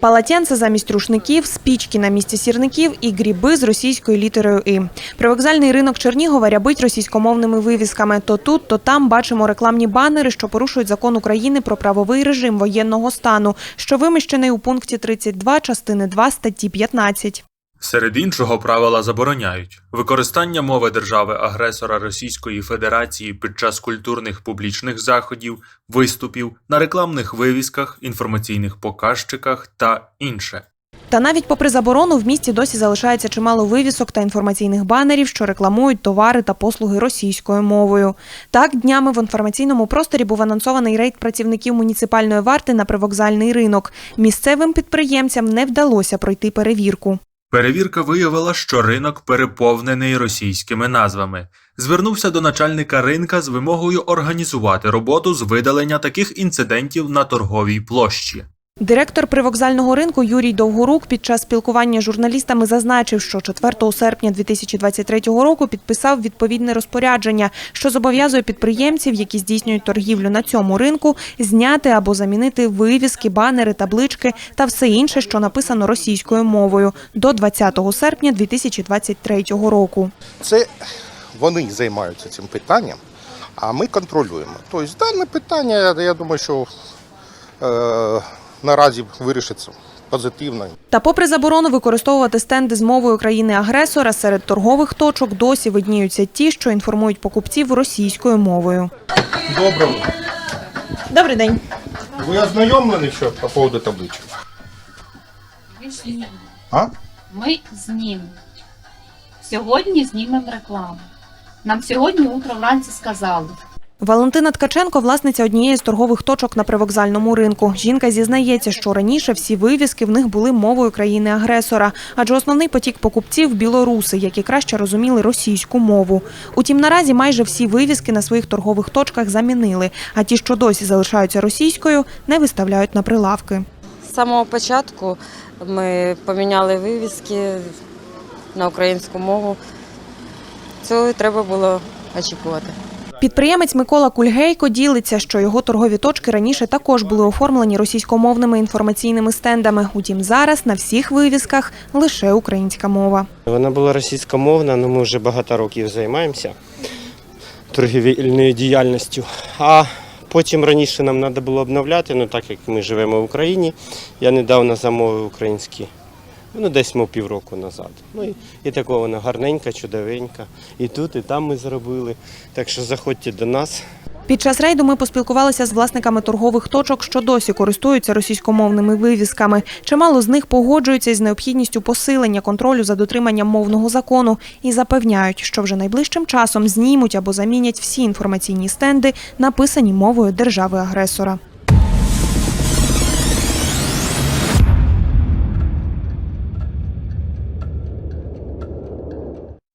Палатянце замість рушників, спічки на місці сірників і гріби з російською літерою «и». Привокзальний ринок Чернігова рябить російськомовними вивісками. То тут, то там бачимо рекламні банери, що порушують закон України про правовий режим воєнного стану, що виміщений у пункті 32 частини 2 статті 15. Серед іншого правила забороняють використання мови держави-агресора Російської Федерації під час культурних публічних заходів, виступів, на рекламних вивісках, інформаційних показчиках та інше. Та навіть попри заборону в місті досі залишається чимало вивісок та інформаційних банерів, що рекламують товари та послуги російською мовою. Так, днями в інформаційному просторі був анонсований рейд працівників муніципальної варти на привокзальний ринок. Місцевим підприємцям не вдалося пройти перевірку. Перевірка виявила, що ринок переповнений російськими назвами. Звернувся до начальника ринка з вимогою організувати роботу з видалення таких інцидентів на торговій площі. Директор привокзального ринку Юрій Довгорук під час спілкування з журналістами зазначив, що 4 серпня 2023 року підписав відповідне розпорядження, що зобов'язує підприємців, які здійснюють торгівлю на цьому ринку, зняти або замінити вивіски, банери, таблички та все інше, що написано російською мовою до 20 серпня 2023 року. Це вони займаються цим питанням, а ми контролюємо. Тобто дане питання, я, думаю, що е, наразі вирішиться позитивно. Та попри заборону використовувати стенди з мовою країни-агресора, серед торгових точок досі видніються ті, що інформують покупців російською мовою. Доброго. Добрий день. Ви ознайомлені що по поводу знімемо. А? Ми знімемо. Сьогодні знімемо рекламу. Нам сьогодні утро вранці сказали. Валентина Ткаченко – власниця однієї з торгових точок на привокзальному ринку. Жінка зізнається, що раніше всі вивіски в них були мовою країни-агресора, адже основний потік покупців – білоруси, які краще розуміли російську мову. Утім, наразі майже всі вивіски на своїх торгових точках замінили, а ті, що досі залишаються російською, не виставляють на прилавки. З самого початку ми поміняли вивіски на українську мову. Цього треба було очікувати. Підприємець Микола Кульгейко ділиться, що його торгові точки раніше також були оформлені російськомовними інформаційними стендами. Утім, зараз на всіх вивісках лише українська мова. Вона була російськомовна, але ми вже багато років займаємося торгівельною діяльністю. А потім раніше нам треба було обновляти, ну так як ми живемо в Україні. Я недавно замовив українські, ну десь мов півроку назад. Ну і, і такого вона гарненька, чудовенька. І тут, і там ми зробили. Так що заходьте до нас. Під час рейду ми поспілкувалися з власниками торгових точок, що досі користуються російськомовними вивісками. Чимало з них погоджуються із необхідністю посилення контролю за дотриманням мовного закону і запевняють, що вже найближчим часом знімуть або замінять всі інформаційні стенди, написані мовою держави-агресора.